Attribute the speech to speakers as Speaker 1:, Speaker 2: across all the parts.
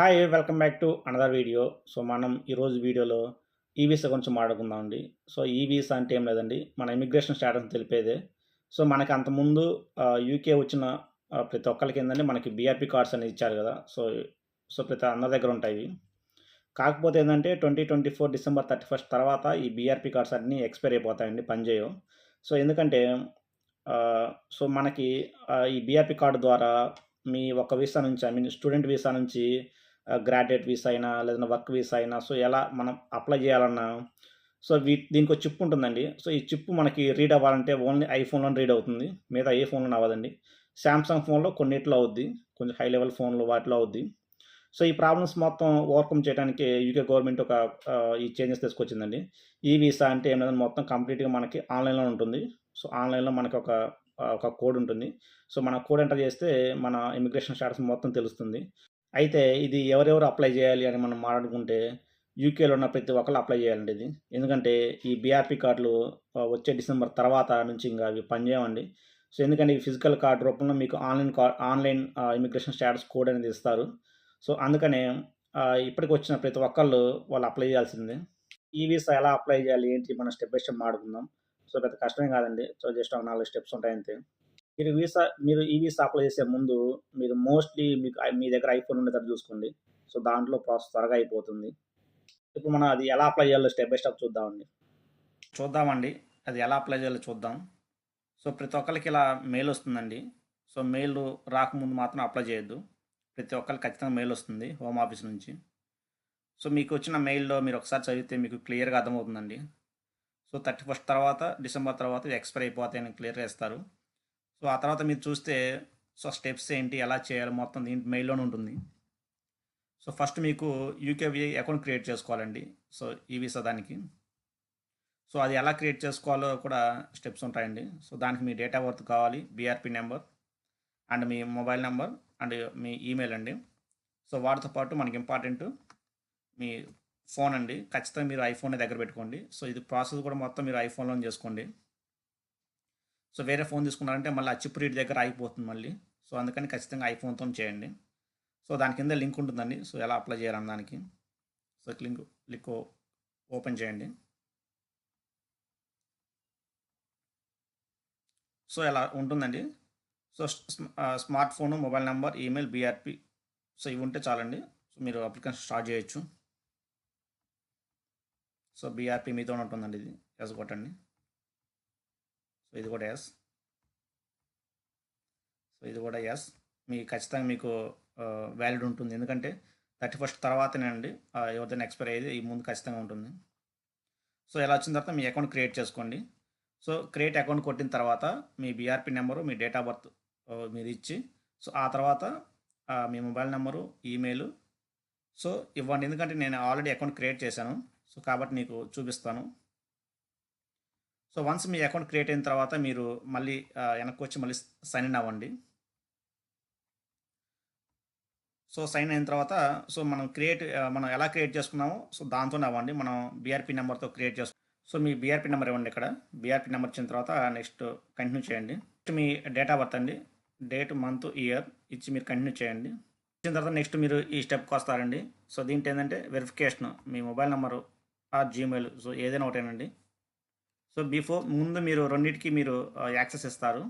Speaker 1: Hi welcome back to another video so మనం ఈరోజు వీడియోలో ఈ వీసా గురించి మాట్లాడుకుందామండి సో ఈ వీసా అంటే ఏం లేదండి. మన ఇమిగ్రేషన్ స్టేటస్ తెలిపేదే. సో మనకి అంతకుముందు యూకే వచ్చిన ప్రతి ఒక్కరికి ఏంటంటే మనకి బీఆర్పీ కార్డ్స్ అనేది ఇచ్చారు కదా. సో సో ప్రతి అందరి దగ్గర ఉంటాయి కాకపోతే ఏంటంటే twenty twenty four December thirty first తర్వాత ఈ బీఆర్పీ కార్డ్స్ అన్నీ ఎక్స్పైర్ అయిపోతాయండి పనిచేయవు సో ఎందుకంటే సో మనకి ఈ బీఆర్పీ కార్డు ద్వారా మీ ఒక వీసా నుంచి ఐ మీన్ స్టూడెంట్ వీసా నుంచి గ్రాడ్యుయేట్ వీసా అయినా లేదంటే వర్క్ వీసా అయినా సో ఎలా మనం అప్లై చేయాలన్నా సో వీ దీనికి ఒక చిప్ ఉంటుందండి. సో ఈ చిప్ మనకి రీడ్ అవ్వాలంటే ఓన్లీ ఐఫోన్లో రీడ్ అవుతుంది మిగతా ఏ ఫోన్లో అవ్వదండి. శాంసంగ్ ఫోన్లో కొన్నిట్లో అవుద్ది కొంచెం హై లెవెల్ ఫోన్లో వాటిలో అవుద్ది. సో ఈ ప్రాబ్లమ్స్ మొత్తం ఓవర్కమ్ చేయడానికి యూకే గవర్నమెంట్ ఒక ఈ చేంజెస్ తీసుకొచ్చిందండి. ఈ వీసా అంటే ఏం మొత్తం కంప్లీట్గా మనకి ఆన్లైన్లో ఉంటుంది. సో ఆన్లైన్లో మనకి ఒక ఒక కోడ్ ఉంటుంది. సో మన కోడ్ ఎంటర్ చేస్తే మన ఇమిగ్రేషన్ స్టాటస్ మొత్తం తెలుస్తుంది. అయితే ఇది ఎవరెవరు అప్లై చేయాలి అని మనం మాట్లాడుకుంటే యూకేలో ఉన్న ప్రతి ఒక్కరు అప్లై చేయాలండి ఇది. ఎందుకంటే ఈ బీఆర్పీ కార్డులు వచ్చే డిసెంబర్ తర్వాత నుంచి ఇంకా అవి పనిచేయమండి సో ఎందుకంటే ఈ ఫిజికల్ కార్డు రూపంలో మీకు online card online immigration status code అనేది ఇస్తారు. సో అందుకనే ఇప్పటికి వచ్చిన ప్రతి ఒక్కళ్ళు వాళ్ళు అప్లై చేయాల్సిందే. ఈ వీసా ఎలా అప్లై చేయాలి ఏంటి మనం స్టెప్ బై స్టెప్ మాడుకుందాం సో పెద్ద కష్టమే కాదండి. సో జస్ట్ ఒక నాలుగు స్టెప్స్ ఉంటాయి అంతే మీరు వీసా మీరు ఈ వీసా అప్లై చేసే ముందు మీరు మోస్ట్లీ మీకు మీ దగ్గర ఐఫోన్ ఉండేటట్టు చూసుకోండి. సో దాంట్లో ప్రాసెస్ త్వరగా అయిపోతుంది. ఇప్పుడు మనం అది ఎలా అప్లై చేయాలో స్టెప్ బై స్టెప్ చూద్దామండి. చూద్దామండి. అది ఎలా అప్లై చేయాలో చూద్దాం. సో ప్రతి ఒక్కరికి ఇలా మెయిల్ వస్తుందండి. సో మెయిల్ రాకముందు మాత్రం అప్లై చేయొద్దు. ప్రతి ఒక్కరికి ఖచ్చితంగా మెయిల్ వస్తుంది హోమ్ ఆఫీస్ నుంచి. సో మీకు వచ్చిన మెయిల్లో మీరు ఒకసారి చదివితే మీకు క్లియర్గా అర్థమవుతుందండి. సో థర్టీ ఫస్ట్ తర్వాత డిసెంబర్ తర్వాత ఇది ఎక్స్పైర్ అయిపోతాయని క్లియర్గా ఇస్తారు. సో ఆ తర్వాత మీరు చూస్తే సో స్టెప్స్ ఏంటి ఎలా చేయాలి మొత్తం దీంట్ మెయిల్లోనే ఉంటుంది. సో ఫస్ట్ మీకు యూకేవి అకౌంట్ క్రియేట్ చేసుకోవాలండి సో ఈ వీసా దానికి. సో అది ఎలా క్రియేట్ చేసుకోవాలో కూడా స్టెప్స్ ఉంటాయండి. సో దానికి మీ డేట్ ఆఫ్ బర్త్ కావాలి బీఆర్పి నెంబర్ అండ్ మీ మొబైల్ నెంబర్ అండ్ మీ ఈమెయిల్ అండి. సో వాటితో పాటు మనకి ఇంపార్టెంట్ మీ ఫోన్ అండి. ఖచ్చితంగా మీరు ఐఫోన్ దగ్గర పెట్టుకోండి. సో ఇది ప్రాసెస్ కూడా మొత్తం మీరు ఐఫోన్లో చేసుకోండి. సో వేరే ఫోన్ తీసుకున్నారంటే మళ్ళీ ఆ చిప్ రీడ్ దగ్గర ఆగిపోతుంది మళ్ళీ. సో అందుకని ఖచ్చితంగా ఐఫోన్తో చేయండి. సో దాని కింద లింక్ ఉంటుందండి. సో ఎలా అప్లై చేయాలన్న దానికి. సో లింక్ లింక్ ఓపెన్ చేయండి. సో ఎలా ఉంటుందండి? So smartphone mobile number email BRP. So ఇవి ఉంటే చాలండి. సో మీరు అప్లికేషన్ స్టార్ట్ చేయొచ్చు. సో బీఆర్పి మీతో ఉంటుందండి ఇది. ఎస్ కొట్టండి సో ఇది కూడా ఎస్ సో ఇది కూడా ఎస్ మీ ఖచ్చితంగా మీకు వ్యాలిడ్ ఉంటుంది. ఎందుకంటే థర్టీ ఫస్ట్ తర్వాతనే అండి. ఎవరిదైనా ఎక్స్పైర్ అయ్యేది ఈ ముందు ఖచ్చితంగా ఉంటుంది. సో ఇలా వచ్చిన తర్వాత మీ అకౌంట్ క్రియేట్ చేసుకోండి. సో క్రియేట్ అకౌంట్ కొట్టిన తర్వాత మీ బీఆర్పి నెంబరు మీ డేట్ ఆఫ్ బర్త్ మీరు ఇచ్చి సో ఆ తర్వాత మీ మొబైల్ నెంబరు ఈమెయిల్ సో ఇవ్వండి. ఎందుకంటే నేను ఆల్రెడీ అకౌంట్ క్రియేట్ చేశాను. సో కాబట్టి నీకు చూపిస్తాను. సో వన్స్ మీ అకౌంట్ క్రియేట్ అయిన తర్వాత మీరు మళ్ళీ వెనక్కి వచ్చి మళ్ళీ సైన్ ఇన్ అవ్వండి. సో సైన్ అయిన తర్వాత సో మనం క్రియేట్ మనం ఎలా క్రియేట్ చేసుకున్నామో సో దాంతోనే అవ్వండి. మనం బీఆర్పీ నెంబర్తో క్రియేట్ చేసుకున్నాం సో మీ బీఆర్పీ నెంబర్ ఇవ్వండి ఇక్కడ. బీఆర్పీ నెంబర్ ఇచ్చిన తర్వాత నెక్స్ట్ కంటిన్యూ చేయండి. నెక్స్ట్ మీ డేట్ ఆఫ్ బర్త్ అండి. డేట్ మంత్ ఇయర్ ఇచ్చి మీరు కంటిన్యూ చేయండి. ఇచ్చిన తర్వాత నెక్స్ట్ మీరు ఈ స్టెప్కి వస్తారండి. సో దీంట్లో ఏంటంటే వెరిఫికేషన్ మీ మొబైల్ నెంబరు ఆ జీమెయిల్ సో ఏదైనా ఒకటేనండి. సో బిఫోర్ ముందు మీరు రెండింటికి మీరు యాక్సెస్ ఇస్తారు.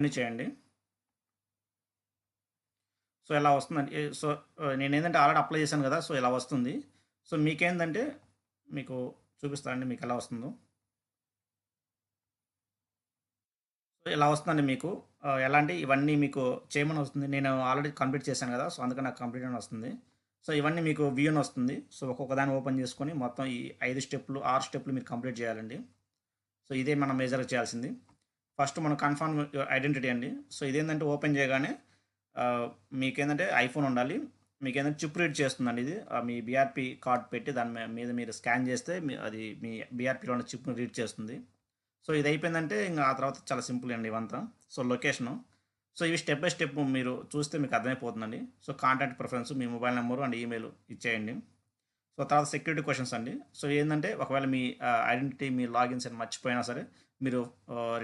Speaker 1: కంటిన్యూ చేయండి. సో ఇలా వస్తుందండి? సో నేను ఏంటంటే ఆల్రెడీ అప్లై చేశాను కదా సో ఇలా వస్తుంది. సో మీకేంటంటే మీకు చూపిస్తానండి మీకు ఎలా వస్తుందో. ఇలా వస్తుందండి మీకు? ఎలాంటి ఇవన్నీ మీకు చేయమని వస్తుంది. నేను ఆల్రెడీ కంప్లీట్ చేశాను కదా సో అందుకని నాకు కంప్లీట్ అని వస్తుంది. సో ఇవన్నీ మీకు వ్యూ అని వస్తుంది. సో ఒక్కొక్క దాన్ని ఓపెన్ చేసుకొని మొత్తం ఈ ఐదు స్టెప్లు ఆరు స్టెప్లు మీరు కంప్లీట్ చేయాలండి. సో ఇదే మనం మేజర్ చేయాల్సింది. ఫస్ట్ మనం కన్ఫర్మ్ ఐడెంటిటీ అండి. సో ఇదేంటంటే ఓపెన్ చేయగానే మీకేంటంటే ఐఫోన్ ఉండాలి. మీకు ఏంటంటే చిప్ రీడ్ చేస్తుందండి ఇది. ఆ, మీ బీఆర్పీ కార్డ్ పెట్టి దాని మీద మీరు స్కాన్ చేస్తే మీ- అది మీ బీఆర్పీలో ఉన్న చిప్ని రీడ్ చేస్తుంది. సో ఇది అయిపోయిందంటే ఇంకా ఆ తర్వాత చాలా సింపుల్ అండి ఇవంతా. So location. సో ఇవి స్టెప్ బై స్టెప్ మీరు చూస్తే మీకు అర్థమైపోతుందండి. సో కాంటాక్ట్ ప్రిఫరెన్స్ మీ మొబైల్ నెంబరు అండ్ ఈమెయిల్ ఇచ్చేయండి. సో తర్వాత సెక్యూరిటీ క్వశ్చన్స్ అండి. సో ఏంటంటే ఒకవేళ మీ ఐడెంటిటీ మీ లాగిన్స్ అని మర్చిపోయినా సరే మీరు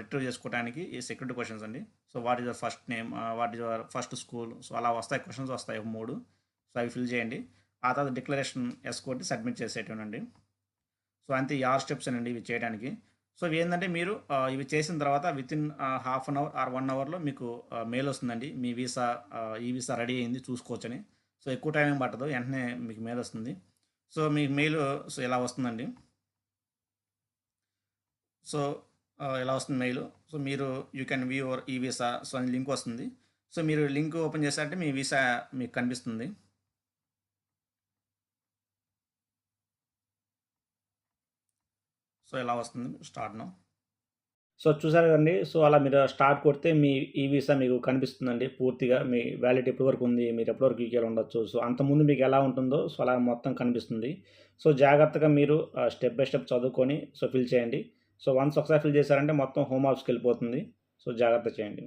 Speaker 1: రిట్రీవ్ చేసుకోవడానికి ఈ సెక్యూరిటీ క్వశ్చన్స్ అండి. So what is your first name what is your first school so అలా వస్తాయి క్వశ్చన్స్ వస్తాయి ఒక మూడు. సో అవి ఫిల్ చేయండి. ఆ తర్వాత డిక్లరేషన్ ఎస్ కొట్టి సబ్మిట్ చేసేటండి సో అంతే ఈ ఆరు స్టెప్స్ అండి ఇవి చేయడానికి సో ఇవి ఏంటంటే మీరు ఇవి చేసిన తర్వాత within half an hour or one అవర్లో మీకు మెయిల్ వస్తుందండి. మీ వీసా ఈ వీసా రెడీ అయింది చూసుకోవచ్చని. సో ఎక్కువ టైం ఏం పట్టదు. వెంటనే మీకు మెయిల్ వస్తుంది. సో మీకు మెయిల్ సో ఇలా వస్తుందండి? సో ఎలా ఇలా వస్తుంది మెయిల్ సో మీరు you can view e visa so అని లింక్ వస్తుంది. సో మీరు లింక్ ఓపెన్ చేశారంటే మీ వీసా మీకు కనిపిస్తుంది. సో ఇలా వస్తుంది స్టార్ట్ నో సో చూసారు కదండి సో అలా మీరు స్టార్ట్ కొడితే మీ ఈ వీసా మీకు కనిపిస్తుందండి పూర్తిగా మీ వ్యాలిడ్ ఎప్పటి వరకు ఉంది మీరు ఎప్పటి వరకు యూకేలో ఉండొచ్చు సో అంతకుముందు మీకు ఎలా ఉంటుందో సో అలా మొత్తం కనిపిస్తుంది. సో జాగ్రత్తగా మీరు స్టెప్ బై స్టెప్ చదువుకొని సో ఫిల్ చేయండి. సో వన్స్ ఒకసారి ఫిల్ చేశారంటే మొత్తం హోమ్ ఆఫీస్కి వెళ్ళిపోతుంది. సో జాగ్రత్త చేయండి.